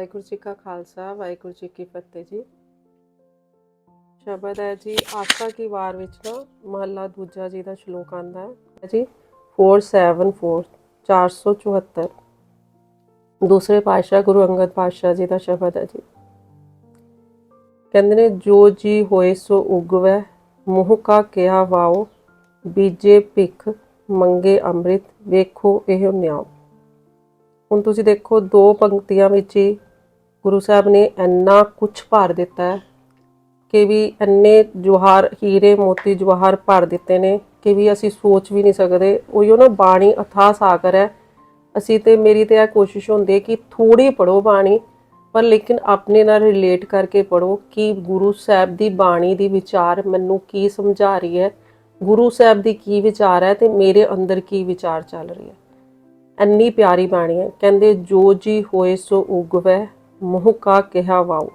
ਵਾਹਿਗੁਰੂ ਜੀ ਕਾ ਖਾਲਸਾ, ਵਾਹਿਗੁਰੂ ਜੀ ਕੀ ਫਤਿਹ ਜੀ। ਸ਼ਬਦ ਹੈ ਜੀ, ਆਸਾ ਕੀ ਵਾਰ ਵਿੱਚ ਨਾ ਮਹੱਲਾ ਦੂਜਾ ਜੀ ਦਾ ਸ਼ਲੋਕ ਆਂਦਾ ਹੈ ਜੀ 474 474 ਦੂਸਰੇ ਪਾਤਸ਼ਾਹ ਗੁਰੂ ਅੰਗਦ ਪਾਤਸ਼ਾਹ ਜੀ ਦਾ ਸ਼ਬਦ ਹੈ ਜੀ। ਕਹਿੰਦੇ ਨੇ, ਜੋ ਜੀ ਹੋਏ ਸੋ ਉਗਵੈ, ਮੋਹ ਕਾ ਕਿਹਾ ਵਾਓ, ਬੀਜੇ ਭਿਖ ਮੰਗੇ ਅੰਮ੍ਰਿਤ, ਵੇਖੋ ਇਹ ਨਿਆਓ। ਹੁਣ ਤੁਸੀਂ ਦੇਖੋ, ਦੋ ਪੰਕਤੀਆਂ ਵਿੱਚ ਹੀ ਗੁਰੂ ਸਾਹਿਬ ਨੇ ਇੰਨਾ ਕੁਝ ਭਰ ਦਿੱਤਾ ਹੈ ਕਿ ਵੀ ਇੰਨੇ ਜਵਾਹਰ ਹੀਰੇ ਮੋਤੀ ਜਵਾਹਰ ਭਰ ਦਿੱਤੇ ਨੇ ਕਿ ਵੀ ਅਸੀਂ ਸੋਚ ਵੀ ਨਹੀਂ ਸਕਦੇ। ਉਹੀਓ ਨਾ ਬਾਣੀ ਅਥਾਹ ਸਾਗਰ ਹੈ। ਅਸੀਂ ਤੇ ਮੇਰੀ ਤੇ ਇਹ ਕੋਸ਼ਿਸ਼ ਹੁੰਦੀ ਹੈ ਕਿ ਥੋੜੀ ਪੜੋ ਬਾਣੀ, ਪਰ ਲੇਕਿਨ ਆਪਣੇ ਨਾਲ ਰਿਲੇਟ ਕਰਕੇ ਪੜੋ ਕਿ ਗੁਰੂ ਸਾਹਿਬ ਦੀ ਬਾਣੀ ਦੀ ਵਿਚਾਰ ਮੈਨੂੰ ਕੀ ਸਮਝਾ ਰਹੀ ਹੈ, ਗੁਰੂ ਸਾਹਿਬ ਦੀ ਕੀ ਵਿਚਾਰ ਹੈ ਤੇ ਮੇਰੇ ਅੰਦਰ ਕੀ ਵਿਚਾਰ ਚੱਲ ਰਹੀ ਹੈ। ਇੰਨੀ ਪਿਆਰੀ ਬਾਣੀ ਹੈ। ਕਹਿੰਦੇ, ਜੋ ਜੀ ਹੋਏ ਸੋ ਉਗਵੈ ਮੂੰਹ ਕਾ ਕਿਹਾ ਵਾਓ।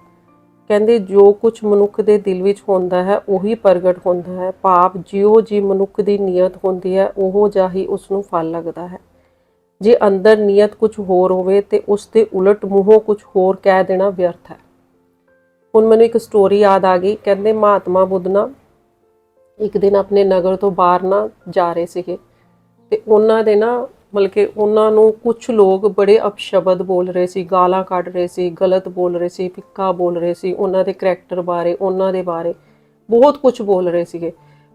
ਕਹਿੰਦੇ, ਜੋ ਕੁਝ ਮਨੁੱਖ ਦੇ ਦਿਲ ਵਿੱਚ ਹੁੰਦਾ ਹੈ, ਉਹੀ ਪ੍ਰਗਟ ਹੁੰਦਾ ਹੈ। ਭਾਵ ਜਿਉ ਜੀ ਮਨੁੱਖ ਦੀ ਨੀਅਤ ਹੁੰਦੀ ਹੈ, ਉਹ ਜਾਹੀ ਉਸ ਨੂੰ ਫਲ ਲੱਗਦਾ ਹੈ। ਜੇ ਅੰਦਰ ਨੀਅਤ ਕੁਝ ਹੋਰ ਹੋਵੇ, ਤੇ ਉਸ ਦੇ ਉਲਟ ਮੂੰਹੋਂ ਕੁਝ ਹੋਰ ਕਹਿ ਦੇਣਾ ਵਿਅਰਥ ਹੈ। ਹੁਣ ਮੈਨੂੰ ਇੱਕ ਸਟੋਰੀ ਯਾਦ ਆ ਗਈ। ਕਹਿੰਦੇ, ਮਹਾਤਮਾ ਬੁੱਧ ਨਾ ਇੱਕ ਦਿਨ ਆਪਣੇ ਨਗਰ ਤੋਂ ਬਾਹਰ ਨਾ ਜਾ ਰਹੇ ਸੀਗੇ। ਤੇ ਉਹਨਾਂ ਦੇ ਨਾ ਮਤਲਬ ਕਿ ਉਹਨਾਂ ਨੂੰ ਕੁਝ ਲੋਕ ਬੜੇ ਅਪਸ਼ਬਦ ਬੋਲ ਰਹੇ ਸੀ, ਗਾਲਾਂ ਕੱਢ ਰਹੇ ਸੀ, ਗਲਤ ਬੋਲ ਰਹੇ ਸੀ, ਫਿੱਕਾ ਬੋਲ ਰਹੇ ਸੀ, ਉਹਨਾਂ ਦੇ ਕਰੈਕਟਰ ਬਾਰੇ, ਉਹਨਾਂ ਦੇ ਬਾਰੇ ਬਹੁਤ ਕੁਝ ਬੋਲ ਰਹੇ ਸੀਗੇ।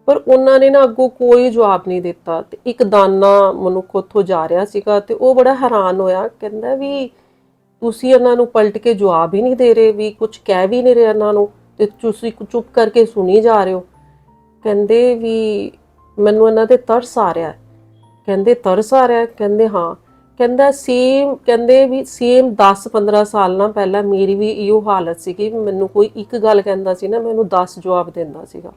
ਪਰ ਉਹਨਾਂ ਨੇ ਨਾ ਅੱਗੋਂ ਕੋਈ ਜਵਾਬ ਨਹੀਂ ਦਿੱਤਾ ਤੇ ਇੱਕ ਦਾਨਾ ਮਨੁੱਖ ਉੱਥੋਂ ਜਾ ਰਿਹਾ ਸੀਗਾ ਤੇ ਉਹ ਬੜਾ ਹੈਰਾਨ ਹੋਇਆ, ਕਹਿੰਦਾ ਵੀ ਤੁਸੀਂ ਇਹਨਾਂ ਨੂੰ ਪਲਟ ਕੇ ਜਵਾਬ ਹੀ ਨਹੀਂ ਦੇ ਰਹੇ, ਵੀ ਕੁਝ ਕਹਿ ਵੀ ਨਹੀਂ ਰਹੇ ਇਹਨਾਂ ਨੂੰ ਤੇ ਤੁਸੀਂ ਚੁੱਪ ਕਰਕੇ ਸੁਣੀ ਜਾ ਰਹੇ ਹੋ। ਕਹਿੰਦੇ ਵੀ ਮੈਨੂੰ ਇਹਨਾਂ ਤੇ ਤਰਸ ਆ ਰਿਹਾ। ਕਹਿੰਦੇ ਤਰਸ ਆ ਰਿਹਾ, ਕਹਿੰਦੇ ਹਾਂ। ਕਹਿੰਦਾ ਸੇਮ ਕਹਿੰਦੇ ਵੀ ਸੇਮ 10 15 ਸਾਲ ਨਾਲ ਪਹਿਲਾਂ ਮੇਰੀ ਵੀ ਇਹੋ ਹਾਲਤ ਸੀ ਕਿ ਮੈਨੂੰ ਕੋਈ ਇੱਕ ਗੱਲ ਕਹਿੰਦਾ ਸੀ ਨਾ ਮੈਨੂੰ 10 ਜਵਾਬ ਦਿੰਦਾ ਸੀਗਾ।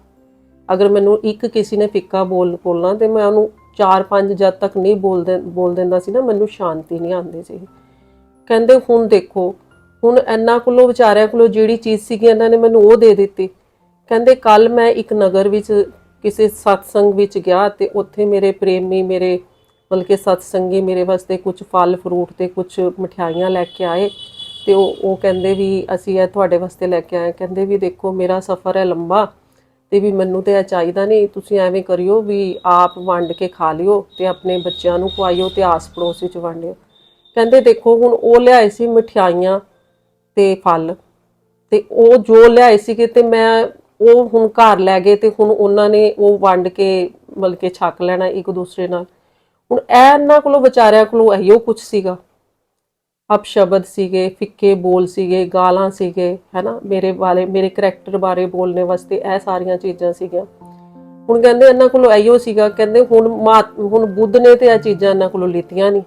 ਅਗਰ ਮੈਨੂੰ ਇੱਕ ਕਿਸੇ ਨੇ ਫਿੱਕਾ ਬੋਲ, ਬੋਲਣਾ ਤੇ ਮੈਂ ਉਹਨੂੰ 4-5 ਜਦ ਤੱਕ ਨਹੀਂ ਬੋਲ ਦੇ, ਬੋਲ ਦਿੰਦਾ ਸੀ ਨਾ, ਮੈਨੂੰ ਸ਼ਾਂਤੀ ਨਹੀਂ ਆਉਂਦੀ ਸੀ। ਕਹਿੰਦੇ ਹੁਣ ਦੇਖੋ, ਹੁਣ ਇੰਨਾ ਕੋਲੋਂ ਵਿਚਾਰਿਆਂ ਕੋਲੋਂ ਜਿਹੜੀ ਚੀਜ਼ ਸੀਗੀ, ਇਹਨਾਂ ਨੇ ਮੈਨੂੰ ਉਹ ਦੇ ਦਿੱਤੀ। ਕਹਿੰਦੇ ਕੱਲ ਮੈਂ ਇੱਕ ਨਗਰ ਵਿੱਚ ਕਿਸੇ ਸਤਸੰਗ ਵਿੱਚ ਗਿਆ ਤੇ ਉੱਥੇ ਮੇਰੇ ਪ੍ਰੇਮੀ, ਮੇਰੇ ਬਲਕਿ ਸਤਸੰਗੀ ਮੇਰੇ ਵਾਸਤੇ ਕੁਝ ਫਲ ਫਰੂਟ ਤੇ ਕੁਝ ਮਠਿਆਈਆਂ ਲੈ ਕੇ ਆਏ ਤੇ ਉਹ ਉਹ ਕਹਿੰਦੇ ਵੀ ਅਸੀਂ ਇਹ ਤੁਹਾਡੇ ਵਾਸਤੇ ਲੈ ਕੇ ਆਏ। ਕਹਿੰਦੇ ਵੀ ਦੇਖੋ ਮੇਰਾ ਸਫ਼ਰ ਹੈ ਲੰਬਾ ਤੇ ਵੀ ਮੈਨੂੰ ਤੇ ਇਹ ਚਾਹੀਦਾ ਨਹੀਂ, ਤੁਸੀਂ ਐਵੇਂ ਕਰਿਓ ਵੀ ਆਪ ਵੰਡ ਕੇ ਖਾ ਲਿਓ ਤੇ ਆਪਣੇ ਬੱਚਿਆਂ ਨੂੰ ਖਵਾਇਓ ਤੇ ਆਸ ਪੜੋਸ ਵਿੱਚ ਵੰਡਿਓ ਕਹਿੰਦੇ ਦੇਖੋ ਹੁਣ ਉਹ ਲਿਆਏ ਸੀ ਮਠਿਆਈਆਂ ਤੇ ਫਲ ਤੇ ਉਹ ਜੋ ਲਿਆਏ ਸੀਗੇ ਤੇ ਮੈਂ ਉਹ ਹੁਣ ਘਰ ਲੈ ਗਏ ਤੇ ਹੁਣ ਉਹਨਾਂ ਨੇ ਉਹ ਵੰਡ ਕੇ ਮਤਲਬ ਕਿ ਛਕ ਲੈਣਾ ਇੱਕ ਦੂਸਰੇ ਨਾਲ। ਹੁਣ ਇਹ ਇਹਨਾਂ ਕੋਲੋਂ ਵਿਚਾਰਿਆਂ ਕੋਲੋਂ ਇਹੀਓ ਕੁਝ ਸੀਗਾ। ਅਪਸ਼ਬਦ ਸੀਗੇ, ਫਿੱਕੇ ਬੋਲ ਸੀਗੇ, ਗਾਲਾਂ ਸੀਗੇ, ਹੈਨਾ? ਮੇਰੇ ਬਾਰੇ ਮੇਰੇ ਕਰੈਕਟਰ ਬਾਰੇ ਬੋਲਣੇ ਵਾਸਤੇ ਇਹ ਸਾਰੀਆਂ ਚੀਜ਼ਾਂ ਸੀਗੀਆਂ। ਹੁਣ ਕਹਿੰਦੇ ਇਹਨਾਂ ਕੋਲੋਂ ਇਹੀਓ ਸੀਗਾ, ਕਹਿੰਦੇ ਹੁਣ ਮਹਾਤ- ਹੁਣ ਬੁੱਧ ਨੇ ਤੇ ਇਹ ਚੀਜ਼ਾਂ ਇਹਨਾਂ ਕੋਲੋਂ ਲਿੱਤੀਆਂ ਨਹੀਂ।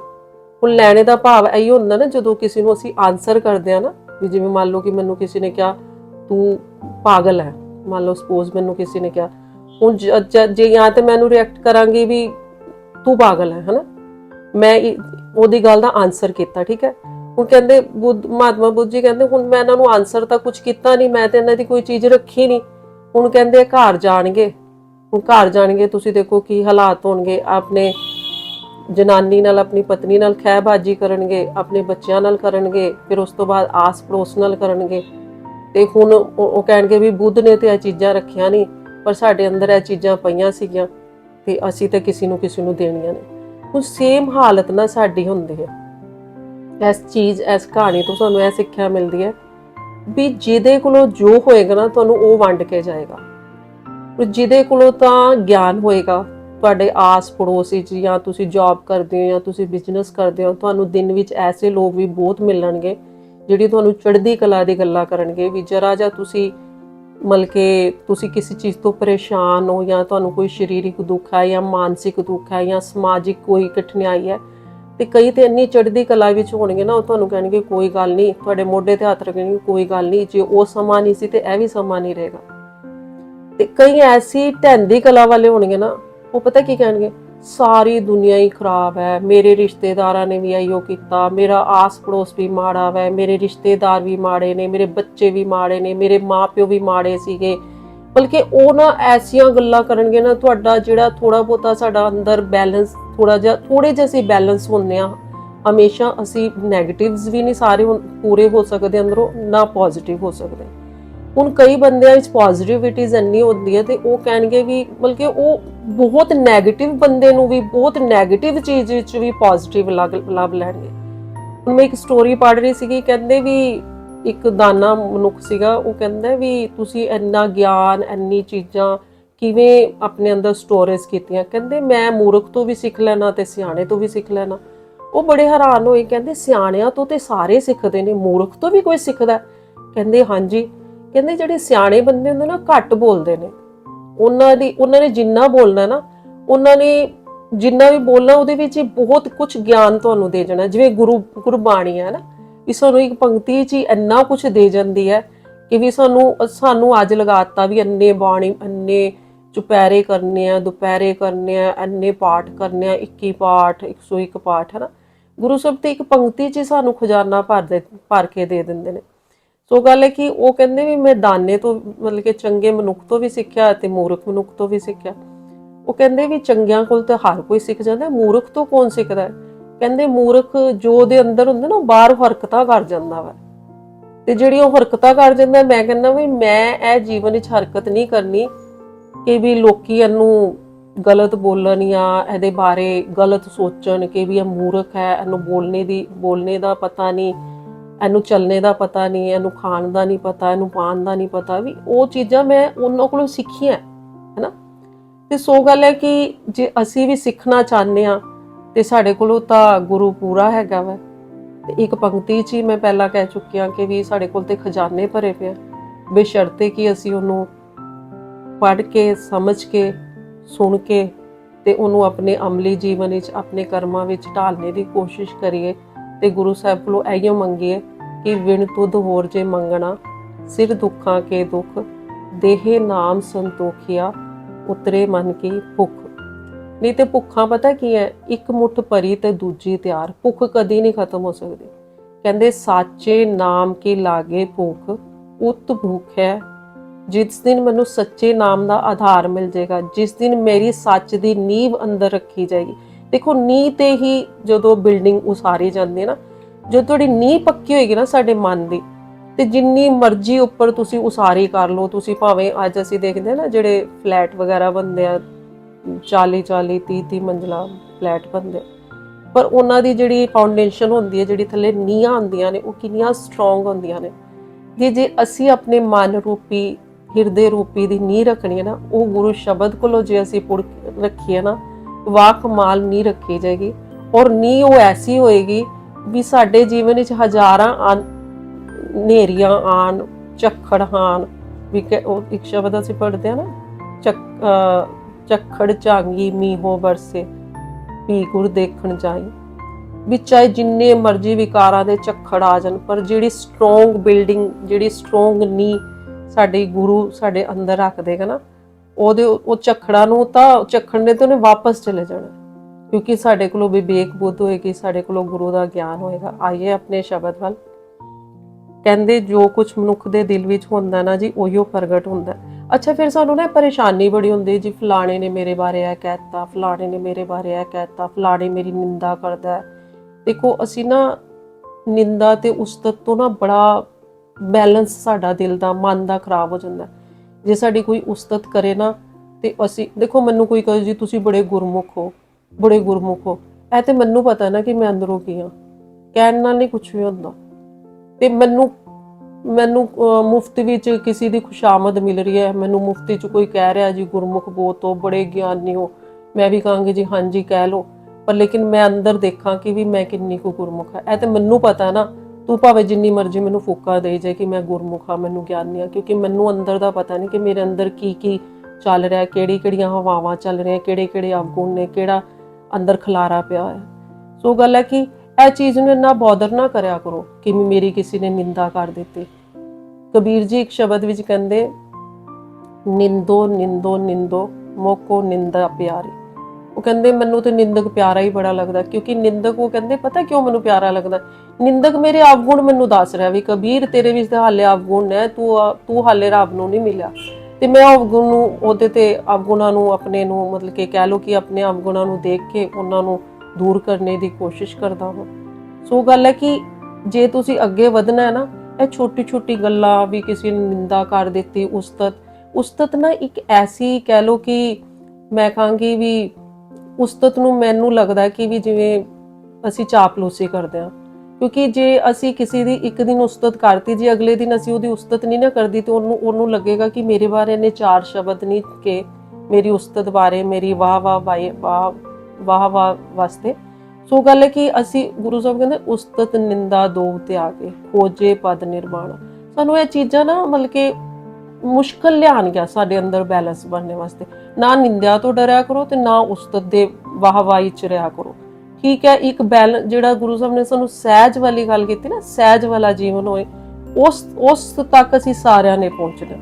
ਹੁਣ ਲੈਣੇ ਦਾ ਭਾਵ ਇਹੀ ਹੁੰਦਾ ਨਾ, ਜਦੋਂ ਕਿਸੇ ਨੂੰ ਅਸੀਂ ਆਨਸਰ ਕਰਦੇ ਆ ਨਾ, ਵੀ ਜਿਵੇਂ ਮੰਨ ਲਓ ਕਿ ਮੈਨੂੰ ਕਿਸੇ ਨੇ ਕਿਹਾ, ਤੂੰ ਪਾਗਲ ਹੈ। ਮੰਨ ਲਓ ਸਪੋਜ਼ ਮੈਨੂੰ ਕਿਸੇ ਨੇ ਕਿਹਾ, ਹੁਣ ਜੇ ਜਾਂ ਤੇ ਮੈਨੂੰ ਰਿਐਕਟ ਕਰਾਂਗੀ ਵੀ ਤੂੰ ਪਾਗਲ ਹੈ, ਹਨਾ? ਮੈਂ ਉਹਦੀ ਗੱਲ ਦਾ ਆਨਸਰ ਕੀਤਾ, ਠੀਕ ਹੈ? ਹੁਣ ਕਹਿੰਦੇ ਬੁੱਧ, ਮਹਾਤਮਾ ਬੁੱਧ ਜੀ ਕਹਿੰਦੇ, ਹੁਣ ਮੈਂ ਇਹਨਾਂ ਨੂੰ ਆਨਸਰ ਤਾਂ ਕੁਝ ਕੀਤਾ ਨਹੀਂ, ਮੈਂ ਤੇ ਇਹਨਾਂ ਦੀ ਕੋਈ ਚੀਜ਼ ਰੱਖੀ ਨਹੀਂ। ਹੁਣ ਕਹਿੰਦੇ ਘਰ ਜਾਣਗੇ। ਹੁਣ ਘਰ ਜਾਣਗੇ, ਤੁਸੀਂ ਦੇਖੋ ਕੀ ਹਾਲਾਤ ਹੋਣਗੇ। ਆਪਣੇ ਜਨਾਨੀ ਨਾਲ, ਆਪਣੀ ਪਤਨੀ ਨਾਲ ਖਹਿਬਾਜੀ ਕਰਨਗੇ, ਆਪਣੇ ਬੱਚਿਆਂ ਨਾਲ ਕਰਨਗੇ, ਫਿਰ ਉਸ ਤੋਂ ਬਾਅਦ ਆਸ ਪੜੋਸ ਨਾਲ ਕਰਨਗੇ। ਤੇ ਹੁਣ ਉਹ ਕਹਿਣਗੇ ਵੀ ਬੁੱਧ ਨੇ ਤੇ ਇਹ ਚੀਜ਼ਾਂ ਰੱਖੀਆਂ ਨਹੀਂ, ਪਰ ਸਾਡੇ ਅੰਦਰ ਇਹ ਚੀਜ਼ਾਂ ਪਈਆਂ ਸੀਗੀਆਂ ਤੇ ਅਸੀਂ ਤਾਂ ਕਿਸੇ ਨੂੰ ਕਿਸੇ ਨੂੰ ਦੇਣੀਆਂ ਨੇ ਹੁਣ ਸੇਮ ਹਾਲਤ ਨਾ ਸਾਡੀ ਹੁੰਦੀ ਹੈ। ਇਸ ਚੀਜ਼, ਇਸ ਕਹਾਣੀ ਤੋਂ ਸਾਨੂੰ ਇਹ ਸਿੱਖਿਆ ਮਿਲਦੀ ਹੈ ਵੀ ਜਿਹਦੇ ਕੋਲੋਂ ਜੋ ਹੋਏਗਾ ਨਾ ਤੁਹਾਨੂੰ ਉਹ ਵੰਡ ਕੇ ਜਾਏਗਾ। ਜਿਹਦੇ ਕੋਲੋਂ ਤਾਂ ਗਿਆਨ ਹੋਏਗਾ, ਤੁਹਾਡੇ ਆਸ ਪੜੋਸ ਵਿੱਚ ਜਾਂ ਤੁਸੀਂ ਜੌਬ ਕਰਦੇ ਹੋ ਜਾਂ ਤੁਸੀਂ ਬਿਜ਼ਨਸ ਕਰਦੇ ਹੋ, ਤੁਹਾਨੂੰ ਦਿਨ ਵਿੱਚ ਐਸੇ ਲੋਕ ਵੀ ਬਹੁਤ ਮਿਲਣਗੇ ਜਿਹੜੀ ਤੁਹਾਨੂੰ ਚੜ੍ਹਦੀ ਕਲਾ ਦੀ ਗੱਲਾਂ ਕਰਨਗੇ ਵੀ ਜਰਾ ਜਾਂ ਤੁਸੀਂ ਮਤਲਬ ਕਿ ਤੁਸੀਂ ਕਿਸੇ ਚੀਜ਼ ਤੋਂ ਪਰੇਸ਼ਾਨ ਹੋ ਜਾਂ ਤੁਹਾਨੂੰ ਕੋਈ ਸਰੀਰਕ ਦੁੱਖ ਹੈ ਜਾਂ ਮਾਨਸਿਕ ਦੁੱਖ ਹੈ ਜਾਂ ਸਮਾਜਿਕ ਕੋਈ ਕਠਿਨਾਈ ਹੈ, ਤੇ ਕਈ ਤੇ ਇੰਨੀ ਚੜ੍ਹਦੀ ਕਲਾ ਵਿੱਚ ਹੋਣਗੇ ਨਾ, ਉਹ ਤੁਹਾਨੂੰ ਕਹਿਣਗੇ ਕੋਈ ਗੱਲ ਨਹੀਂ, ਤੁਹਾਡੇ ਮੋਢੇ ਤੇ ਹੱਥ ਰੱਖਣਗੇ, ਕੋਈ ਗੱਲ ਨਹੀਂ, ਜੇ ਉਹ ਸਮਾਂ ਨਹੀਂ ਸੀ ਤੇ ਇਹ ਵੀ ਸਮਾਂ ਨਹੀਂ ਰਹੇਗਾ। ਤੇ ਕਈ ਐਸੀ ਢੈਂਦੀ ਕਲਾ ਵਾਲੇ ਹੋਣਗੇ ਨਾ, ਉਹ ਪਤਾ ਕੀ ਕਹਿਣਗੇ? ਸਾਰੀ ਦੁਨੀਆ ਹੀ ਖਰਾਬ ਹੈ। ਮੇਰੇ ਰਿਸ਼ਤੇਦਾਰਾਂ ਨੇ ਵੀ ਆਈਓ ਕੀਤਾ। ਮੇਰਾ ਆਸ ਪੜੋਸ ਵੀ ਮਾੜਾ ਹੈ ਮੇਰੇ ਰਿਸ਼ਤੇਦਾਰ ਵੀ ਮਾੜੇ ਨੇ। ਮੇਰੇ ਬੱਚੇ ਵੀ ਮਾੜੇ ਨੇ। ਮੇਰੇ ਮਾਪਿਓ ਵੀ ਮਾੜੇ ਸੀਗੇ। ਬਲਕਿ ਉਹ ਨਾ ਐਸੀਆਂ ਗੱਲਾਂ ਕਰਨਗੇ ਨਾ, ਤੁਹਾਡਾ ਜਿਹੜਾ ਥੋੜਾ ਬਹੁਤਾ ਸਾਡਾ ਅੰਦਰ ਬੈਲੈਂਸ ਥੋੜਾ ਜਿਹਾ ਥੋੜੇ ਜਿਹੇ ਅਸੀਂ ਬੈਲੈਂਸ ਹੁੰਨੇ ਆ ਹਮੇਸ਼ਾ ਅਸੀਂ 네ਗੇਟਿਵਸ ਵੀ ਨਹੀਂ ਸਾਰੇ ਹੁਣ ਪੂਰੇ ਹੋ ਸਕਦੇ, ਅੰਦਰੋਂ ਨਾ ਪੋਜ਼ਿਟਿਵ ਹੋ ਸਕਦੇ। ਹੁਣ ਕਈ ਬੰਦਿਆਂ ਵਿੱਚ ਪੋਜ਼ਿਟਿਵਿਟੀਜ਼ ਇੰਨੀ ਹੁੰਦੀ ਹੈ ਤੇ ਉਹ ਕਹਿਣਗੇ ਵੀ ਬਲਕਿ ਉਹ ਬਹੁਤ 네ਗੇਟਿਵ ਬੰਦੇ ਨੂੰ ਵੀ, ਬਹੁਤ 네ਗੇਟਿਵ ਚੀਜ਼ ਵਿੱਚ ਵੀ ਪੋਜ਼ਿਟਿਵ ਲੱਭ ਲੈਣਗੇ। ਹੁਣ ਮੈਂ ਇੱਕ ਸਟੋਰੀ ਪੜ੍ਹ ਰਹੀ ਸੀਗੀ, ਕਹਿੰਦੇ ਵੀ ਇੱਕ ਦਾਨਾ ਮਨੁੱਖ ਸੀਗਾ, ਉਹ ਕਹਿੰਦਾ ਵੀ ਤੁਸੀਂ ਇੰਨਾ ਗਿਆਨ, ਇੰਨੀ ਚੀਜ਼ਾਂ ਕਿਵੇਂ ਆਪਣੇ ਅੰਦਰ ਸਟੋਰੇਜ ਕੀਤੀਆਂ? ਕਹਿੰਦੇ ਮੈਂ ਮੂਰਖ ਤੋਂ ਵੀ ਸਿੱਖ ਲੈਣਾ ਤੇ ਸਿਆਣੇ ਤੋਂ ਵੀ ਸਿੱਖ ਲੈਣਾ। ਉਹ ਬੜੇ ਹੈਰਾਨ ਹੋਏ, ਕਹਿੰਦੇ ਸਿਆਣਿਆਂ ਤੋਂ ਤੇ ਸਾਰੇ ਸਿੱਖਦੇ ਨੇ, ਮੂਰਖ ਤੋਂ ਵੀ ਕੋਈ ਸਿੱਖਦਾ? ਕਹਿੰਦੇ ਹਾਂਜੀ। ਕਹਿੰਦੇ ਜਿਹੜੇ ਸਿਆਣੇ ਬੰਦੇ ਹੁੰਦੇ ਨਾ, ਘੱਟ ਬੋਲਦੇ ਨੇ। ਉਹਨਾਂ ਦੀ, ਉਹਨਾਂ ਨੇ ਜਿੰਨਾ ਬੋਲਣਾ ਨਾ, ਉਹਨਾਂ ਨੇ ਜਿੰਨਾ ਵੀ ਬੋਲਣਾ, ਉਹਦੇ ਵਿੱਚ ਬਹੁਤ ਕੁਝ ਗਿਆਨ ਤੁਹਾਨੂੰ ਦੇ ਜਾਣਾ। ਜਿਵੇਂ ਗੁਰੂ, ਗੁਰਬਾਣੀ ਹੈ ਨਾ, ਵੀ ਸਾਨੂੰ ਇੱਕ ਪੰਕਤੀ 'ਚ ਹੀ ਇੰਨਾ ਕੁਝ ਦੇ ਜਾਂਦੀ ਹੈ ਕਿ ਵੀ ਸਾਨੂੰ ਸਾਨੂੰ ਅੱਜ ਲਗਾਤਾ ਵੀ ਅੰਨੇ ਬਾਣੀ ਅੰਨੇ ਚੁਪਹਿਰੇ ਕਰਨੇ ਆ, ਦੁਪਹਿਰੇ ਕਰਨੇ ਆ ਅੰਨੇ ਪਾਠ ਕਰਨੇ ਆ 21 ਪਾਠ 101 ਪਾਠ, ਹੈ ਨਾ। ਗੁਰੂ ਸਾਹਿਬ ਤੇ ਇੱਕ ਪੰਕਤੀ 'ਚ ਹੀ ਸਾਨੂੰ ਖਜ਼ਾਨਾ ਭਰ ਦੇ, ਭਰ ਕੇ ਦੇ ਦਿੰਦੇ ਨੇ। ਸੋ ਗੱਲ ਹੈ ਕਿ ਉਹ ਕਹਿੰਦੇ ਵੀ ਮੈਂ ਦਾਨੇ ਤੋਂ, ਮਤਲਬ ਕਿ ਚੰਗੇ ਮਨੁੱਖ ਤੋਂ ਵੀ ਸਿੱਖਿਆ ਤੇ ਮੂਰਖ ਮਨੁੱਖ ਤੋਂ ਵੀ ਸਿੱਖਿਆ। ਉਹ ਕਹਿੰਦੇ ਵੀ ਚੰਗਿਆਂ ਕੋਲ ਤਾਂ ਹਰ ਕੋਈ ਸਿੱਖ ਜਾਂਦਾ, ਮੂਰਖ ਤੋਂ ਕੌਣ ਸਿੱਖਦਾ ਹੈ? ਕਹਿੰਦੇ ਮੂਰਖ ਜੋ ਉਹਦੇ ਅੰਦਰ ਹੁੰਦਾ ਨਾ ਬਾਹਰ ਹਰਕਤਾਂ ਕਰ ਜਾਂਦਾ ਵਾ। ਤੇ ਜਿਹੜੀ ਉਹ ਹਰਕਤਾਂ ਕਰ ਜਾਂਦਾ, ਮੈਂ ਕਹਿੰਦਾ ਵੀ ਮੈਂ ਇਹ ਜੀਵਨ ਵਿੱਚ ਹਰਕਤ ਨਹੀਂ ਕਰਨੀ ਕਿ ਵੀ ਲੋਕੀ ਇਹਨੂੰ ਗਲਤ ਬੋਲਣ ਜਾਂ ਇਹਦੇ ਬਾਰੇ ਗਲਤ ਸੋਚਣ ਕਿ ਵੀ ਇਹ ਮੂਰਖ ਹੈ, ਇਹਨੂੰ ਬੋਲਣੇ ਦੀ, ਬੋਲਣੇ ਦਾ ਪਤਾ ਨਹੀਂ। ਇਹਨੂੰ ਚੱਲਣੇ ਦਾ ਪਤਾ ਨਹੀਂ, ਇਹਨੂੰ ਖਾਣ ਦਾ ਨਹੀਂ ਪਤਾ, ਇਹਨੂੰ ਪਾਣ ਦਾ ਨਹੀਂ ਪਤਾ, ਵੀ ਉਹ ਚੀਜ਼ਾਂ ਮੈਂ ਉਹਨਾਂ ਕੋਲੋਂ ਸਿੱਖੀਆਂ, ਹੈਨਾ? ਤੇ ਸੋ ਗੱਲ ਹੈ ਕਿ ਜੇ ਅਸੀਂ ਵੀ ਸਿੱਖਣਾ ਚਾਹੁੰਦੇ ਆ ਤੇ ਸਾਡੇ ਕੋਲੋਂ ਤਾਂ ਗੁਰੂ ਪੂਰਾ ਹੈਗਾ ਵਾ। ਤੇ ਇੱਕ ਪੰਕਤੀ 'ਚ ਹੀ ਮੈਂ ਪਹਿਲਾਂ ਕਹਿ ਚੁੱਕੀ ਹਾਂ ਕਿ ਵੀ ਸਾਡੇ ਕੋਲ ਤੇ ਖਜ਼ਾਨੇ ਭਰੇ ਪਏ ਆ। ਬੇਸ਼ਰਤੇ ਕਿ ਅਸੀਂ ਉਹਨੂੰ ਪੜ੍ਹ ਕੇ, ਸਮਝ ਕੇ, ਸੁਣ ਕੇ ਤੇ ਉਹਨੂੰ ਆਪਣੇ ਅਮਲੀ ਜੀਵਨ ਵਿੱਚ, ਆਪਣੇ ਕਰਮਾਂ ਵਿੱਚ ਢਾਲਨੇ ਦੀ ਕੋਸ਼ਿਸ਼ ਕਰੀਏ। ਤੇ ਗੁਰੂ ਸਾਹਿਬ ਕੋਲੋਂ ਐਈਓ ਮੰਗੀਏ ਕਿ ਵਿਣ ਤੁਧ ਹੋਰ ਜੇ ਮੰਗਣਾ, ਸਿਰ ਦੁੱਖਾਂ ਕੇ ਦੁੱਖ, ਦੇਹੇ ਨਾਮ ਸੰਤੋਖਿਆ, ਉਤਰੇ ਮਨ ਕੀ ਭੁੱਖ। ਨਹੀਂ ਤੇ ਭੁੱਖਾਂ ਪਤਾ ਕੀ ਹੈ, ਇੱਕ ਮੁੱਠ ਭਰੀ ਤੇ ਦੂਜੀ ਤਿਆਰ, ਭੁੱਖ ਕਦੀ ਨਹੀਂ ਖਤਮ ਹੋ ਸਕਦੀ। ਕਹਿੰਦੇ, ਸਾਚੇ ਨਾਮ ਕੀ ਲਾਗੇ ਭੁੱਖ, ਉਤ ਭੁੱਖ ਹੈ। ਜਿਸ ਦਿਨ ਮੈਨੂੰ ਸੱਚੇ ਨਾਮ ਦਾ ਆਧਾਰ ਮਿਲ ਜਾਏਗਾ, ਜਿਸ ਦਿਨ ਮੇਰੀ ਸੱਚ ਦੀ ਨੀਂਵ ਅੰਦਰ ਰੱਖੀ ਜਾਏਗੀ। ਦੇਖੋ, ਨੀਂਹ ਤੇ ਹੀ ਜਦੋਂ ਬਿਲਡਿੰਗ ਉਸਾਰੀ ਜਾਂਦੀ ਹੈ ਨਾ, ਜਦੋਂ ਤੁਹਾਡੀ ਨੀਂਹ ਪੱਕੀ ਹੋਏਗੀ ਨਾ ਸਾਡੇ ਮਨ ਦੀ, ਤੇ ਜਿੰਨੀ ਮਰਜ਼ੀ ਉੱਪਰ ਤੁਸੀਂ ਉਸਾਰੀ ਕਰ ਲਓ, ਤੁਸੀਂ ਭਾਵੇਂ ਅੱਜ ਅਸੀਂ ਦੇਖਦੇ ਹਾਂ ਨਾ ਜਿਹੜੇ ਫਲੈਟ ਵਗੈਰਾ ਬੰਦੇ ਆ 40 40 30 30 ਮੰਜ਼ਲਾ ਫਲੈਟ ਬੰਦੇ ਪਰ ਉਹਨਾਂ ਦੀ ਜਿਹੜੀ ਫਾਊਂਡੇਸ਼ਨ ਹੁੰਦੀ ਹੈ, ਜਿਹੜੀ ਥੱਲੇ ਨੀਹਾਂ ਹੁੰਦੀਆਂ ਨੇ, ਉਹ ਕਿੰਨੀਆਂ ਸਟਰੋਂਗ ਹੁੰਦੀਆਂ ਨੇ। ਜੇ ਜੇ ਅਸੀਂ ਆਪਣੇ ਮਨ ਰੂਪੀ, ਹਿਰਦੇ ਰੂਪੀ ਦੀ ਨੀਂਹ ਰੱਖਣੀ ਹੈ ਨਾ, ਉਹ ਗੁਰੂ ਸ਼ਬਦ ਕੋਲੋਂ ਜੇ ਅਸੀਂ ਪੁੜ ਰੱਖੀਏ ਨਾ ਵਾਕ ਮਾਲ ਨੀਂਹ ਰੱਖੀ ਜਾਏਗੀ ਔਰ ਨੀਂਹ ਉਹ ਐਸੀ ਹੋਏਗੀ ਵੀ ਸਾਡੇ ਜੀਵਨ ਵਿੱਚ ਹਜ਼ਾਰਾਂ ਆਨ- ਨੇਰੀਆਂ ਆਣ ਝੱਖੜ ਹਾਨ। ਵੀ ਕਿ ਉਹ ਇੱਕ ਸ਼ਬਦ ਅਸੀਂ ਪੜ੍ਹਦੇ ਆ ਨਾ ਚੱਖੜ ਅਹ ਝੱਖੜ ਝਾਂਗੀ ਮੀਂਹੋ ਬਰਸੇ, ਵੀ ਗੁਰ ਦੇਖਣ ਜਾਈ। ਵੀ ਚਾਹੇ ਜਿੰਨੇ ਮਰਜ਼ੀ ਵਿਕਾਰਾਂ ਦੇ ਝੱਖੜ ਆ ਜਾਣ, ਪਰ ਜਿਹੜੀ ਸਟਰੋਂਗ ਬਿਲਡਿੰਗ ਜਿਹੜੀ ਸਟਰੋਂਗ ਨੀ ਸਾਡੇ ਗੁਰੂ ਸਾਡੇ ਅੰਦਰ ਰੱਖ ਦੇਗਾ ਨਾ ਉਹਦੇ ਉਹ ਝੱਖੜਾਂ ਨੂੰ ਤਾਂ ਝੱਖੜ ਨੇ ਤਾਂ ਉਹਨੇ ਵਾਪਸ ਚਲੇ ਜਾਣਾ। ਕਿਉਂਕਿ ਸਾਡੇ ਕੋਲੋਂ ਵਿਵੇਕ ਬੁੱਧ ਹੋਏਗੀ, ਸਾਡੇ ਕੋਲੋਂ ਗੁਰੂ ਦਾ ਗਿਆਨ ਹੋਏਗਾ। ਆਈਏ ਆਪਣੇ ਸ਼ਬਦ ਵੱਲ। ਕਹਿੰਦੇ, ਜੋ ਕੁਝ ਮਨੁੱਖ ਦੇ ਦਿਲ ਵਿੱਚ ਹੁੰਦਾ ਨਾ ਜੀ ਉਹੀਓ ਪ੍ਰਗਟ ਹੁੰਦਾ। ਅੱਛਾ, ਫਿਰ ਸਾਨੂੰ ਨਾ ਪਰੇਸ਼ਾਨੀ ਬੜੀ ਹੁੰਦੀ ਜੀ, ਫਲਾਣੇ ਨੇ ਮੇਰੇ ਬਾਰੇ ਇਹ ਕਹਿਤਾ, ਫਲਾਣੇ ਨੇ ਮੇਰੇ ਬਾਰੇ ਇਹ ਕਹਿਤਾ, ਫਲਾਣੇ ਮੇਰੀ ਨਿੰਦਾ ਕਰਦਾ ਦੇਖੋ, ਅਸੀਂ ਨਾ ਨਿੰਦਾ ਤੇ ਉਸਤਤ ਤੋਂ ਨਾ ਬੜਾ ਬੈਲੈਂਸ ਸਾਡਾ ਦਿਲ ਦਾ, ਮਨ ਦਾ ਖਰਾਬ ਹੋ ਜਾਂਦਾ। ਜੇ ਸਾਡੀ ਕੋਈ ਉਸਤਤ ਕਰੇ ਨਾ ਤੇ ਅਸੀਂ ਦੇਖੋ ਮੈਨੂੰ ਕੋਈ ਕਹੇ ਜੀ ਤੁਸੀਂ ਬੜੇ ਗੁਰਮੁਖ ਹੋ ਬੜੇ ਗੁਰਮੁਖ ਹੋ। ਇਹ ਤੇ ਮੈਨੂੰ ਪਤਾ ਨਾ ਕਿ ਮੈਂ ਅੰਦਰੋਂ ਕੀ ਹਾਂ। ਕਹਿਣ ਨਾਲ ਨਹੀਂ ਕੁਝ ਵੀ ਹੁੰਦਾ। ਤੇ ਮੈਨੂੰ ਮੈਨੂੰ ਅਹ, ਮੁਫਤ ਵਿੱਚ ਕਿਸੇ ਦੀ ਖੁਸ਼ਾਮਦ ਮਿਲ ਰਹੀ ਹੈ। ਮੈਨੂੰ ਮੁਫਤੀ ਚ ਕੋਈ ਕਹਿ ਰਿਹਾ ਜੀ ਗੁਰਮੁਖ ਬਹੁਤ ਹੋ ਬੜੇ ਗਿਆਨੀ ਹੋ। ਮੈਂ ਵੀ ਕਹਾਂਗੀ ਜੀ ਹਾਂਜੀ ਕਹਿ ਲੋ ਪਰ ਲੇਕਿਨ ਮੈਂ ਅੰਦਰ ਦੇਖਾਂ ਕਿ ਵੀ ਮੈਂ ਕਿੰਨੀ ਕੁ ਗੁਰਮੁਖ ਹਾਂ। ਇਹ ਤੇ ਮੈਨੂੰ ਪਤਾ ਨਾ ਤੂੰ ਭਾਵੇਂ ਜਿੰਨੀ ਮਰਜ਼ੀ ਮੈਨੂੰ ਫੂਕਾ ਦੇਈ ਜਾਏ ਕਿ ਮੈਂ ਗੁਰਮੁਖ ਹਾਂ ਮੈਨੂੰ ਗਿਆਨੀ ਹਾਂ ਕਿਉਂਕਿ ਮੈਨੂੰ ਅੰਦਰ ਦਾ ਪਤਾ ਨਹੀਂ ਕਿ ਮੇਰੇ ਅੰਦਰ ਕੀ ਕੀ ਚੱਲ ਰਿਹਾ, ਕਿਹੜੀ ਕਿਹੜੀਆਂ ਹਵਾਵਾਂ ਚੱਲ ਰਹੀਆਂ, ਕਿਹੜੇ ਕਿਹੜੇ ਅਵਗੁਣ ਨੇ, ਕਿਹੜਾ ਅੰਦਰ ਖਲਾਰਾ ਪਿਆ ਹੋਇਆ। ਸੋ ਗੱਲ ਹੈ ਕਿ ਇਹ ਚੀਜ਼ ਨੂੰ ਇੰਨਾ ਬੌਦਰ ਨਾ ਕਰਿਆ ਕਰੋ ਕਿ ਮੇਰੀ ਕਿਸੇ ਨੇ ਨਿੰਦਾ ਕਰ ਦਿੱਤੀ। ਕਬੀਰ ਜੀ ਇੱਕ ਸ਼ਬਦ ਵਿੱਚ ਕਹਿੰਦੇ, ਨਿੰਦੋ ਨਿੰਦੋ ਨਿੰਦੋ, ਮੋਕੋ ਨਿੰਦਾ ਪਿਆਰੀ। ਉਹ ਕਹਿੰਦੇ ਮੈਨੂੰ ਤੇ ਨਿੰਦਕ ਪਿਆਰਾ ਹੀ ਬੜਾ ਲੱਗਦਾ, ਕਿਉਂਕਿ ਨਿੰਦਕ ਉਹ ਕਹਿੰਦੇ ਪਤਾ ਕਿਉਂ ਮੈਨੂੰ ਪਿਆਰਾ ਲੱਗਦਾ? ਨਿੰਦਕ ਮੇਰੇ ਆਵਗੁਣ ਮੈਨੂੰ ਦੱਸ ਰਿਹਾ ਵੀ ਕਬੀਰ ਤੇਰੇ ਵਿੱਚ ਤਾਂ ਹਾਲੇ ਆਵਗੁਣ ਹੈ ਤੂੰ ਤੂੰ ਹਾਲੇ ਰੱਬ ਨੂੰ ਨਹੀਂ ਮਿਲਿਆ। ਤੇ ਮੈਂ ਆਵਗੁਣ ਨੂੰ, ਉਹਦੇ ਤੇ ਆਵਗੁਣਾਂ ਨੂੰ, ਆਪਣੇ ਨੂੰ ਮਤਲਬ ਕਿ ਕਹਿ ਲਓ ਕਿ ਆਪਣੇ ਆਵਗੁਣਾਂ ਨੂੰ ਦੇਖ ਕੇ ਉਹਨਾਂ ਨੂੰ ਦੂਰ ਕਰਨੇ ਦੀ ਕੋਸ਼ਿਸ਼ ਕਰਦਾ ਹਾਂ ਸੋ ਗੱਲ ਹੈ ਕਿ ਜੇ ਤੁਸੀਂ ਅੱਗੇ ਵਧਣਾ ਹੈ ਨਾ, ਇਹ ਛੋਟੀ ਛੋਟੀ ਗੱਲਾਂ ਵੀ ਕਿਸੇ ਨੇ ਨਿੰਦਾ ਕਰ ਦਿੱਤੀ, ਉਸਤਤ ਉਸਤਤ ਨਾ ਇੱਕ ਐਸੀ ਕਹਿ ਲੋ ਕਿ ਮੈਂ ਕਹਾਂਗੀ ਵੀ ਉਸਤਤ ਨੂੰ ਮੈਨੂੰ ਲੱਗਦਾ ਕਿ ਵੀ ਜਿਵੇਂ ਅਸੀਂ ਚਾਪਲੂਸੀ ਕਰਦੇ ਹਾਂ। ਕਿਉਂਕਿ ਜੇ ਅਸੀਂ ਕਿਸੇ ਦੀ ਇੱਕ ਦਿਨ ਉਸਤਤ ਕਰਤੀ ਜੇ, ਅਗਲੇ ਦਿਨ ਅਸੀਂ ਉਹਦੀ ਉਸਤਤ ਨਹੀਂ ਨਾ ਕਰਦੀ, ਤੇ ਉਹਨੂੰ ਉਹਨੂੰ ਲੱਗੇਗਾ ਕਿ ਮੇਰੇ ਬਾਰੇ ਨੇ ਚਾਰ ਸ਼ਬਦ ਨਹੀਂ ਕਿ ਮੇਰੀ ਉਸਤਤ ਬਾਰੇ, ਮੇਰੀ ਵਾਹ ਵਾਹ ਵਾਹ ਵਾਹ ਵਾਹ ਵਾਹ ਵਾਸਤੇ। ਸੋ ਗੱਲ ਹੈ ਕਿ ਅਸੀਂ ਗੁਰੂ ਸਾਹਿਬ ਕਹਿੰਦੇ, ਉਸਤਤ ਨਿੰਦਾ ਦੋ ਤੇ ਆ ਕੇ ਖੋਜੇ ਪਦ ਨਿਰਮਾਣ ਸਾਨੂੰ ਇਹ ਚੀਜ਼ਾਂ ਨਾ ਮਤਲਬ ਕਿ ਮੁਸ਼ਕਲ ਲਿਆਣਗੀਆਂ ਸਾਡੇ ਅੰਦਰ ਬੈਲੈਂਸ ਬਣਨੇ ਵਾਸਤੇ। ਨਾ ਨਿੰਦਿਆ ਤੋਂ ਡਰਿਆ ਕਰੋ ਤੇ ਨਾ ਉਸਤਤ ਦੇ ਵਾਹਵਾਈ ਚ ਰਿਆ ਕਰੋ। ਠੀਕ ਹੈ, ਇੱਕ ਬੈਲ ਜਿਹੜਾ ਗੁਰੂ ਸਾਹਿਬ ਨੇ ਸਾਨੂੰ ਸਹਿਜ ਵਾਲੀ ਗੱਲ ਕੀਤੀ ਨਾ, ਸਹਿਜ ਵਾਲਾ ਜੀਵਨ ਹੋਏ, ਉਸ ਉਸ ਤੱਕ ਅਸੀਂ ਸਾਰਿਆਂ ਨੇ ਪਹੁੰਚਣਾ।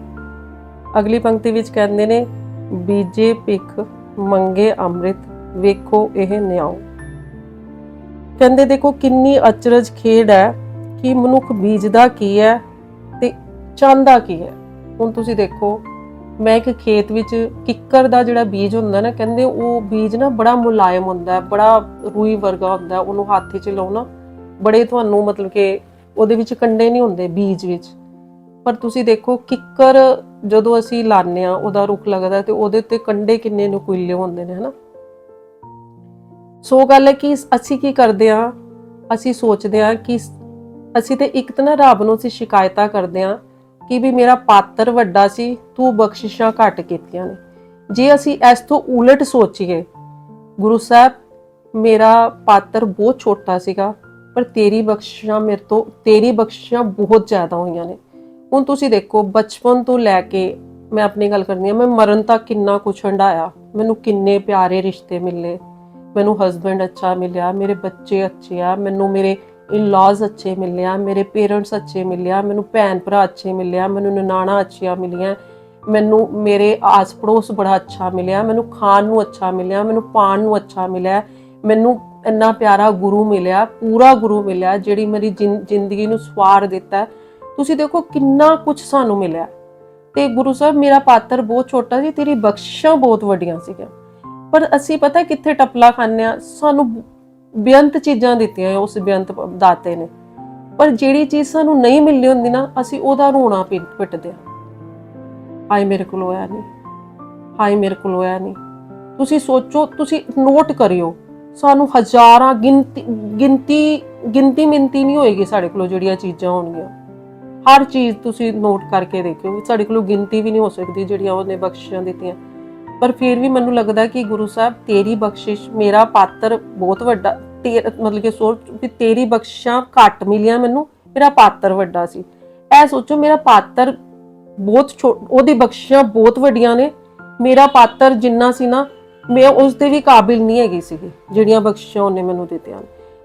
ਅਗਲੀ ਪੰਕਤੀ ਵਿੱਚ ਕਹਿੰਦੇ ਨੇ, ਬੀਜੇ ਭਿਖ, ਮੰਗੇ ਅੰਮ੍ਰਿਤ, ਵੇਖੋ ਇਹ ਨਿਆਓ ਕਹਿੰਦੇ ਦੇਖੋ ਕਿੰਨੀ ਅਚਰਜ ਖੇਡ ਹੈ ਕਿ ਮਨੁੱਖ ਬੀਜਦਾ ਕੀ ਹੈ ਤੇ ਚਾਹੁੰਦਾ ਕੀ ਹੈ। ਹੁਣ ਤੁਸੀਂ ਦੇਖੋ, ਮੈਂ ਇੱਕ ਖੇਤ ਵਿੱਚ ਕਿੱਕਰ ਦਾ ਜਿਹੜਾ ਬੀਜ ਹੁੰਦਾ ਨਾ, ਕਹਿੰਦੇ ਉਹ ਬੀਜ ਨਾ ਬੜਾ ਮੁਲਾਇਮ ਹੁੰਦਾ ਬੜਾ ਰੂਈ ਵਰਗਾ ਹੁੰਦਾ ਉਹਨੂੰ ਹੱਥ 'ਚ ਲਾਉਣਾ ਬੜੇ ਤੁਹਾਨੂੰ ਮਤਲਬ ਕਿ ਉਹਦੇ ਵਿੱਚ ਕੰਡੇ ਨਹੀਂ ਹੁੰਦੇ ਬੀਜ ਵਿੱਚ। ਪਰ ਤੁਸੀਂ ਦੇਖੋ, ਕਿੱਕਰ ਜਦੋਂ ਅਸੀਂ ਲਾਉਂਦੇ ਆ ਉਹਦਾ ਰੁੱਖ ਲੱਗਦਾ ਤੇ ਉਹਦੇ ਤੇ ਕੰਡੇ ਕਿੰਨੇ ਨੁਕੀਲੇ ਹੁੰਦੇ ਨੇ, ਹਨਾ? ਸੋ ਗੱਲ ਹੈ ਕਿ ਅਸੀਂ ਕੀ ਕਰਦੇ ਆ ਅਸੀਂ ਸੋਚਦੇ ਆ ਕਿ ਅਸੀਂ ਤੇ ਇੱਕ ਤਾਂ ਨਾ ਰੱਬ ਨੂੰ ਅਸੀਂ ਸ਼ਿਕਾਇਤਾਂ ਕਰਦੇ ਆ ਕਿ ਵੀ ਮੇਰਾ ਪਾਤਰ ਵੱਡਾ ਸੀ, ਤੂੰ ਬਖਸ਼ਿਸ਼ਾਂ ਘੱਟ ਕੀਤੀਆਂ ਨੇ। ਜੇ ਅਸੀਂ ਇਸ ਤੋਂ ਉਲਟ ਸੋਚੀਏ, ਗੁਰੂ ਸਾਹਿਬ, ਮੇਰਾ ਪਾਤਰ ਬਹੁਤ ਛੋਟਾ ਸੀਗਾ, ਪਰ ਤੇਰੀ ਬਖਸ਼ਿਸ਼ਾਂ ਮੇਰੇ ਤੋਂ, ਤੇਰੀ ਬਖਸ਼ਿਸ਼ਾਂ ਬਹੁਤ ਜ਼ਿਆਦਾ ਹੋਈਆਂ ਨੇ। ਹੁਣ ਤੁਸੀਂ ਦੇਖੋ, ਬਚਪਨ ਤੋਂ ਲੈ ਕੇ ਮੈਂ ਆਪਣੀ ਗੱਲ ਕਰਨੀ ਆ ਮੈਂ ਮਰਨ ਤੱਕ ਕਿੰਨਾ ਕੁਛ ਹੰਡਾਇਆ ਮੈਨੂੰ ਕਿੰਨੇ ਪਿਆਰੇ ਰਿਸ਼ਤੇ ਮਿਲੇ। ਮੈਨੂੰ ਹਸਬੰਡ ਅੱਛਾ ਮਿਲਿਆ, ਮੇਰੇ ਬੱਚੇ ਅੱਛੇ ਆ, ਮੈਨੂੰ ਮੇਰੇ ਇਨ-ਲॉज ਅੱਛੇ ਮਿਲਿਆ, ਮੇਰੇ ਪੇਰੈਂਟਸ ਅੱਛੇ ਮਿਲਿਆ, ਮੈਨੂੰ ਭੈਣ ਭਰਾ ਅੱਛੇ ਮਿਲਿਆ, ਮੈਨੂੰ ਨਨਾਣਾ ਅੱਛੀਆਂ ਮਿਲੀਆਂ, ਮੈਨੂੰ ਮੇਰੇ ਆਸ ਪੜੋਸ ਬੜਾ ਅੱਛਾ ਮਿਲਿਆ, ਮੈਨੂੰ ਖਾਣ ਨੂੰ ਅੱਛਾ ਮਿਲਿਆ, ਮੈਨੂੰ ਪਾਣ ਨੂੰ ਅੱਛਾ ਮਿਲਿਆ, ਮੈਨੂੰ ਇੰਨਾ ਪਿਆਰਾ ਗੁਰੂ ਮਿਲਿਆ, ਪੂਰਾ ਗੁਰੂ ਮਿਲਿਆ, ਜਿਹੜੀ ਮੇਰੀ ਜ਼ਿੰ- ਜ਼ਿੰਦਗੀ ਨੂੰ ਸਵਾਰ ਦਿੱਤਾ। ਤੁਸੀਂ ਦੇਖੋ ਕਿੰਨਾ ਕੁਝ ਸਾਨੂੰ ਮਿਲਿਆ। ਤੇ ਗੁਰੂ ਸਾਹਿਬ, ਮੇਰਾ ਪਾਤਰ ਬਹੁਤ ਛੋਟਾ ਸੀ, ਤੇਰੀ ਬਖਸ਼ਿਸ਼ਾਂ ਬਹੁਤ ਵੱਡੀਆਂ ਸੀਗੀਆਂ। ਪਰ ਅਸੀਂ ਪਤਾ ਕਿੱਥੇ ਟਪਲਾ ਖਾਂਦੇ ਆ ਸਾਨੂੰ ਬੇਅੰਤ ਚੀਜ਼ਾਂ ਦਿੱਤੀਆਂ ਉਸ ਬੇਅੰਤ ਦਾਤੇ ਨੇ। ਪਰ ਜਿਹੜੀ ਚੀਜ਼ ਸਾਨੂੰ ਨਹੀਂ ਮਿਲਣੀ ਹੁੰਦੀ ਨਾ, ਅਸੀਂ ਉਹਦਾ ਰੋਣਾ ਪਿ- ਪਿੱਟਦੇ ਆ ਹਾਏ ਮੇਰੇ ਕੋਲ ਹੋਇਆ ਨਹੀਂ, ਹਾਏ ਮੇਰੇ ਕੋਲ ਹੋਇਆ ਨਹੀਂ। ਤੁਸੀਂ ਸੋਚੋ, ਤੁਸੀਂ ਨੋਟ ਕਰਿਓ, ਸਾਨੂੰ ਹਜ਼ਾਰਾਂ ਗਿਣਤੀ ਗਿਣਤੀ ਗਿਣਤੀ ਮਿੰਤੀ ਨਹੀਂ ਹੋਏਗੀ ਸਾਡੇ ਕੋਲ ਜਿਹੜੀਆਂ ਚੀਜ਼ਾਂ ਹੋਣਗੀਆਂ। ਹਰ ਚੀਜ਼ ਤੁਸੀਂ ਨੋਟ ਕਰਕੇ ਦੇਖਿਓ ਸਾਡੇ ਕੋਲ ਗਿਣਤੀ ਵੀ ਨਹੀਂ ਹੋ ਸਕਦੀ ਜਿਹੜੀਆਂ ਉਹਨੇ ਬਖਸ਼ਿਸ਼ਾਂ ਦਿੱਤੀਆਂ। ਪਰ ਫਿਰ ਵੀ ਮੈਨੂੰ ਲੱਗਦਾ ਕਿ ਗੁਰੂ ਸਾਹਿਬ ਤੇਰੀ ਬਖਸ਼ਿਸ਼ ਮੇਰਾ ਪਾਤਰ ਬਹੁਤ ਵੱਡਾ ਤੇਰ ਮਤਲਬ ਕਿ ਸੋਚ ਵੀ ਤੇਰੀ ਬਖਸ਼ਿਸ਼ਾਂ ਘੱਟ ਮਿਲੀਆਂ ਮੈਨੂੰ, ਮੇਰਾ ਪਾਤਰ ਵੱਡਾ ਸੀ। ਐ ਸੋਚੋ ਮੇਰਾ ਪਾਤਰ ਬਹੁਤ ਉਹਦੀ ਬਖਸ਼ਿਸ਼ਾਂ ਬਹੁਤ ਵੱਡੀਆਂ ਨੇ, ਮੇਰਾ ਪਾਤਰ ਜਿੰਨਾ ਸੀ ਨਾ, ਮੈਂ ਉਸ ਦੇ ਵੀ ਕਾਬਿਲ ਨਹੀਂ ਹੈਗੀ ਸੀਗੀ, ਜਿਹੜੀਆਂ ਬਖਸ਼ਿਸ਼ਾਂ ਉਹਨੇ ਮੈਨੂੰ ਦਿੱਤੀਆਂ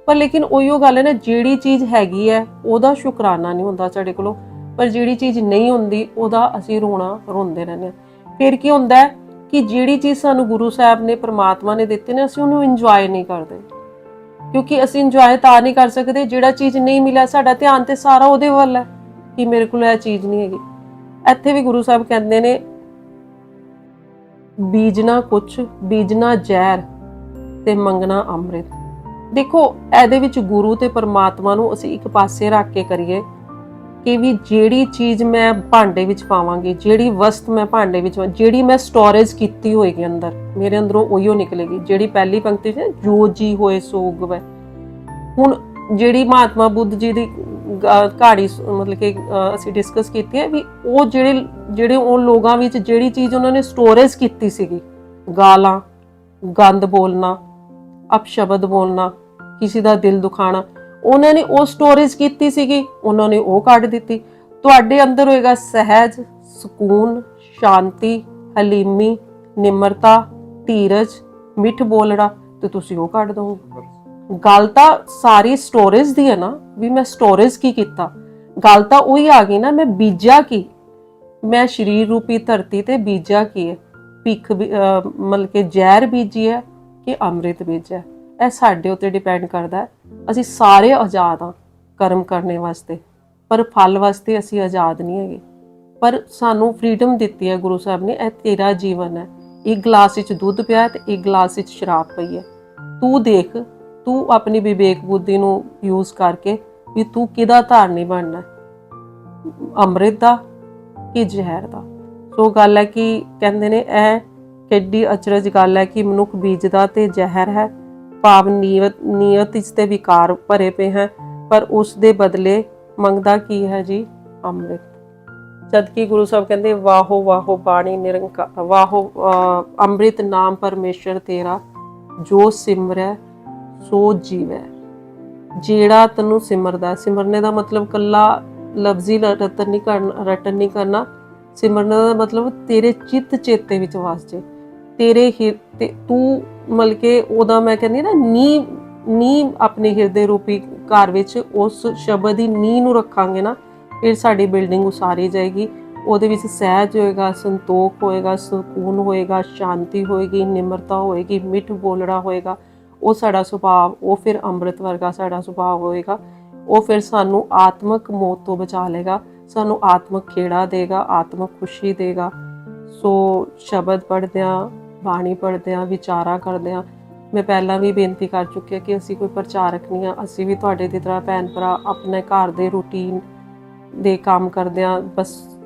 ਪਰ ਲੇਕਿਨ ਉਹੀ ਉਹ ਗੱਲ ਹੈ ਨਾ, ਜਿਹੜੀ ਚੀਜ਼ ਹੈਗੀ ਹੈ, ਉਹਦਾ ਸ਼ੁਕਰਾਨਾ ਨਹੀਂ ਹੁੰਦਾ ਸਾਡੇ ਕੋਲੋਂ, ਪਰ ਜਿਹੜੀ ਚੀਜ਼ ਨਹੀਂ ਹੁੰਦੀ, ਉਹਦਾ ਅਸੀਂ ਰੋਣਾ, ਰੋਂਦੇ ਰਹਿੰਦੇ ਹਾਂ। ਫਿਰ ਕੀ ਹੁੰਦਾ ਹੈ? ਕਿ ਜਿਹੜੀ ਚੀਜ਼ ਸਾਨੂੰ ਗੁਰੂ ਸਾਹਿਬ ਨੇ, ਪ੍ਰਮਾਤਮਾ ਨੇ ਦਿੱਤੀ ਨੇ, ਅਸੀਂ ਉਹਨੂੰ ਇੰਜੋਏ ਨਹੀਂ ਕਰਦੇ। ਕਿਉਂਕਿ ਅਸੀਂ ਇੰਜੋਏ ਤਾਂ ਨਹੀਂ ਕਰ ਸਕਦੇ, ਜਿਹੜਾ ਚੀਜ਼ ਨਹੀਂ ਮਿਲਿਆ ਸਾਡਾ ਧਿਆਨ ਤੇ ਸਾਰਾ ਉਹਦੇ ਵੱਲ ਹੈ ਕਿ ਮੇਰੇ ਕੋਲ ਇਹ ਚੀਜ਼ ਨਹੀਂ ਹੈਗੀ। ਇੱਥੇ ਵੀ ਗੁਰੂ ਸਾਹਿਬ ਕਹਿੰਦੇ ਨੇ, ਬੀਜਣਾ ਕੁਛ, ਬੀਜਣਾ ਜ਼ਹਿਰ ਤੇ ਮੰਗਣਾ ਅੰਮ੍ਰਿਤ। ਦੇਖੋ, ਇਹਦੇ ਵਿੱਚ ਗੁਰੂ ਤੇ ਪਰਮਾਤਮਾ ਨੂੰ ਅਸੀਂ ਇੱਕ ਪਾਸੇ ਰੱਖ ਕੇ ਕਰੀਏ ਕਿ ਵੀ ਜਿਹੜੀ ਚੀਜ਼ ਮੈਂ ਭਾਂਡੇ ਵਿੱਚ ਪਾਵਾਂਗੀ, ਜਿਹੜੀ ਵਸਤ ਮੈਂ ਭਾਂਡੇ ਵਿੱਚ ਪਾ- ਜਿਹੜੀ ਮੈਂ ਸਟੋਰੇਜ ਕੀਤੀ ਹੋਏਗੀ ਅੰਦਰ, ਮੇਰੇ ਅੰਦਰੋਂ ਉਹੀਓ ਨਿਕਲੇਗੀ। ਜਿਹੜੀ ਪਹਿਲੀ ਪੰਕਤੀ ਸੀ ਜੋ ਜੀ ਹੋਏ ਸੋ ਗਵੇ ਹੁਣ ਜਿਹੜੀ ਮਹਾਤਮਾ ਬੁੱਧ ਜੀ ਦੀ ਗ- ਕਹਾਣੀ ਮਤਲਬ ਕਿ ਅਸੀਂ ਡਿਸਕਸ ਕੀਤੀ ਹੈ ਵੀ ਉਹ ਜਿਹੜੇ ਜਿਹੜੇ ਉਹ ਲੋਕਾਂ ਵਿੱਚ ਜਿਹੜੀ ਚੀਜ਼ ਉਹਨਾਂ ਨੇ ਸਟੋਰੇਜ ਕੀਤੀ ਸੀਗੀ, ਗਾਲਾਂ, ਗੰਦ ਬੋਲਣਾ, ਅਪਸ਼ਬਦ ਬੋਲਣਾ, ਕਿਸੇ ਦਾ ਦਿਲ ਦੁਖਾਣਾ ਉਹਨਾਂ ਨੇ ਉਹ ਸਟੋਰੇਜ ਕੀਤੀ ਸੀਗੀ, ਉਹਨਾਂ ਨੇ ਉਹ ਕੱਢ ਦਿੱਤੀ। ਤੁਹਾਡੇ ਅੰਦਰ ਹੋਏਗਾ ਸਹਿਜ, ਸਕੂਨ, ਸ਼ਾਂਤੀ, ਹਲੀਮੀ, ਨਿਮਰਤਾ, ਧੀਰਜ, ਮਿੱਠ ਬੋਲਣਾ ਤੇ ਤੁਸੀਂ ਉਹ ਕੱਢ ਦੋਗੇ। ਗੱਲ ਤਾਂ ਸਾਰੀ ਸਟੋਰੇਜ ਦੀ ਹੈ ਨਾ, ਵੀ ਮੈਂ ਸਟੋਰੇਜ ਕੀ ਕੀਤਾ? ਗੱਲ ਤਾਂ ਉਹੀ ਆ ਗਈ ਨਾ, ਮੈਂ ਬੀਜਿਆ ਕੀ? ਮੈਂ ਸਰੀਰ ਰੂਪੀ ਧਰਤੀ ਤੇ ਬੀਜਿਆ ਕੀ ਹੈ? ਭਿੱਖ ਵੀ- ਮਤਲਬ ਕਿ ਜ਼ਹਿਰ ਬੀਜੀ ਹੈ ਕਿ ਅੰਮ੍ਰਿਤ ਬੀਜਿਆ? ਇਹ ਸਾਡੇ ਉੱਤੇ ਡਿਪੈਂਡ ਕਰਦਾ ਹੈ। ਅਸੀਂ ਸਾਰੇ ਆਜ਼ਾਦ ਹਾਂ ਕਰਮ ਕਰਨੇ ਵਾਸਤੇ, ਪਰ ਫਲ ਵਾਸਤੇ ਅਸੀਂ ਆਜ਼ਾਦ ਨਹੀਂ ਹੈਗੇ। ਪਰ ਸਾਨੂੰ ਫ੍ਰੀडम ਦਿੱਤੀ ਹੈ ਗੁਰੂ ਸਾਹਿਬ ਨੇ, ਇਹ ਤੇਰਾ ਜੀਵਨ ਹੈ। ਇੱਕ ਗਲਾਸ ਵਿੱਚ ਦੁੱਧ ਪਿਆ ਹੈ ਤੇ ਇੱਕ ਗਲਾਸ ਵਿੱਚ ਸ਼ਰਾਬ ਪਈ ਹੈ। ਤੂੰ ਦੇਖ, ਤੂੰ ਆਪਣੀ ਵਿਵੇਕ ਬੁੱਧੀ ਨੂੰ ਯੂਜ਼ ਕਰਕੇ ਵੀ ਤੂੰ ਕਿਹਦਾ ਧਾਰਨੀ ਬਣਨਾ ਅੰਮ੍ਰਿਤ ਦਾ ਕਿ ਜ਼ਹਿਰ ਦਾ? ਸੋ ਗੱਲ ਹੈ ਕਿ ਕਹਿੰਦੇ ਨੇ ਇਹ ਕਿੱਡੀ ਅਚਰਜ ਗੱਲ ਹੈ ਕਿ ਮਨੁੱਖ ਬੀਜਦਾ ਤੇ ਜ਼ਹਿਰ ਹੈ। ਭਾਵ ਨੀਅਤ ਨੀਅਤ ਇਸ ਤੇ ਵਿਕਾਰ ਭਰੇ ਪਏ ਹੈ, ਪਰ ਉਸ ਦੇ ਬਦਲੇ ਮੰਗਦਾ ਕੀ ਹੈ ਜੀ? ਅੰਮ੍ਰਿਤ। ਜਦ ਕਿ ਗੁਰੂ ਸਾਹਿਬ ਕਹਿੰਦੇ, ਵਾਹੋ ਵਾਹੋ ਬਾਣੀ ਨਿਰੰਕਾਰ ਵਾਹੋ ਅੰਮ੍ਰਿਤ ਨਾਮ ਪਰਮੇਸ਼ਰ ਤੇਰਾ, ਜੋ ਸਿਮਰੈ, ਸੋ ਜੀਵੈ। ਜਿਹੜਾ ਤੈਨੂੰ ਸਿਮਰਦਾ, ਸਿਮਰਨੇ ਦਾ ਮਤਲਬ ਕੱਲਾ ਲਫ਼ਜ਼ੀ ਲ- ਰਟਨ ਨਹੀਂ ਕਰਨਾ, ਰਟਨ ਨਹੀਂ ਕਰਨਾ। ਸਿਮਰਨ ਦਾ ਮਤਲਬ ਤੇਰੇ ਚਿੱਤ ਚੇਤੇ ਵਿੱਚ ਵਸ ਜੇ। ਤੇਰੇ ਹਿਰ, ਤੇ ਤੂੰ ਮਲ ਕੇ ਉਹਦਾ ਮੈਂ ਕਹਿੰਦੀ ਨਾ ਨੀ ਨੀ ਆਪਣੇ ਹਿਰਦੇ ਰੂਪੀ ਘਰ ਵਿੱਚ ਉਸ ਸ਼ਬਦ ਦੀ ਨੀ ਨੂੰ ਰੱਖਾਂਗੇ ਨਾ, ਫਿਰ ਸਾਡੀ ਬਿਲਡਿੰਗ ਉਸਾਰੀ ਜਾਏਗੀ। ਉਹਦੇ ਵਿੱਚ ਸਹਿਜ ਹੋਏਗਾ, ਸੰਤੋਖ ਹੋਏਗਾ, ਸਕੂਨ ਹੋਏਗਾ, ਸ਼ਾਂਤੀ ਹੋਏਗੀ, ਨਿਮਰਤਾ ਹੋਏਗੀ, ਮਿੱਠ ਬੋਲੜਾ ਹੋਏਗਾ। ਉਹ ਸਾਡਾ ਸੁਭਾਅ, ਉਹ ਫਿਰ ਅੰਮ੍ਰਿਤ ਵਰਗਾ ਸਾਡਾ ਸੁਭਾਅ ਹੋਏਗਾ। ਉਹ ਫਿਰ ਸਾਨੂੰ ਆਤਮਕ ਮੌਤ ਤੋਂ ਬਚਾ ਲੇਗਾ ਸਾਨੂੰ ਆਤਮਕ ਖੇੜਾ ਦੇਗਾ, ਆਤਮਕ ਖੁਸ਼ੀ ਦੇਗਾ। ਸੋ ਸ਼ਬਦ ਪੜ੍ਹਦਿਆਂ ਬਾਣੀ ਪੜ੍ਹਦੇ ਪੜ੍ਹਦਿਆਂ ਵਿਚਾਰਾ ਕਰਦਿਆਂ ਮੈਂ ਪਹਿਲਾਂ ਵੀ ਬੇਨਤੀ ਕਰ ਚੁੱਕੀ ਹਾਂ ਕਿ ਅਸੀਂ ਕੋਈ ਪ੍ਰਚਾਰਕ ਨਹੀਂ ਆ ਅਸੀਂ ਵੀ ਤੁਹਾਡੇ ਦੀ ਤਰ੍ਹਾਂ ਭੈਣ ਭਰਾ ਆਪਣੇ ਘਰ ਦੇ ਰੂਟੀਨ ਦੇ ਕੰਮ ਕਰਦੇ ਕਰਦਿਆਂ ਬਸ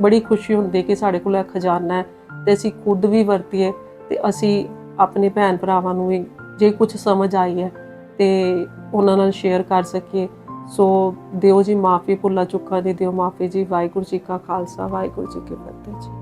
ਬੜੀ ਖੁਸ਼ੀ ਹੁੰਦੀ ਕਿ ਸਾਡੇ ਕੋਲ ਇਹ ਖਜ਼ਾਨਾ ਹੈ ਤੇ ਅਸੀਂ ਖੁਦ ਵੀ ਵਰਤੀਏ ਤੇ ਅਸੀਂ ਆਪਣੇ ਭੈਣ ਭਰਾਵਾਂ ਨੂੰ ਵੀ ਜੇ ਕੁਝ ਸਮਝ ਆਈ ਹੈ ਤੇ ਉਹਨਾਂ ਨਾਲ ਸ਼ੇਅਰ ਕਰ ਸਕੀਏ। ਸੋ ਦਿਓ ਜੀ, ਮਾਫੀ ਭੁੱਲਾ ਚੁੱਕਾ ਦੀ ਦਿਓ ਮਾਫੀ ਜੀ। ਵਾਹਿਗੁਰੂ ਜੀ ਕਾ ਖਾਲਸਾ, ਵਾਹਿਗੁਰੂ ਜੀ ਕੀ ਫਤਿਹ ਜੀ।